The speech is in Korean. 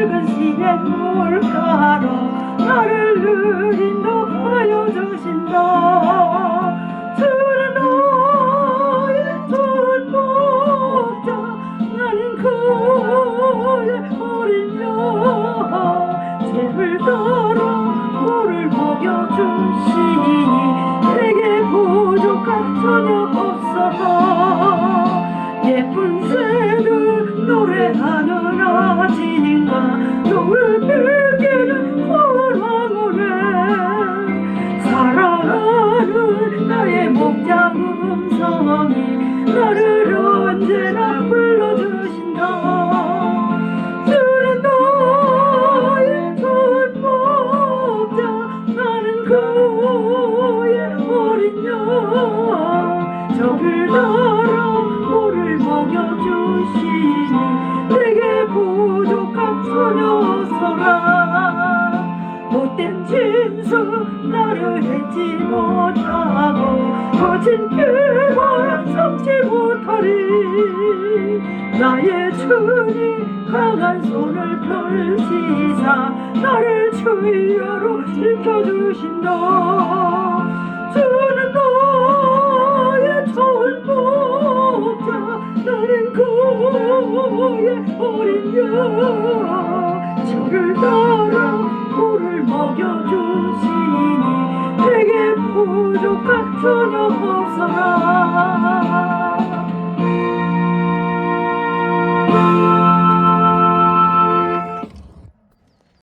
붉은 시의 물가로 나를 느린다하여 주신다. 주는 나의 전복자 나는 그의 어린 양 죄를 따라 물을 먹여주시니 목자 음 성이 나를 언제나 불러주신다 주는 나의 전목자 나는 그의 어린 양 저를 따라 물을 먹여주시니 내게 부 못된 진수 나를 잊지 못하고 거친 길을 삼지 못하리. 나의 주님 강한 손을 펼치사 나를 주여로 지켜주신다. 주는 나의 전복자 나는 그의 어린 양. 저를 따 Tunumuzda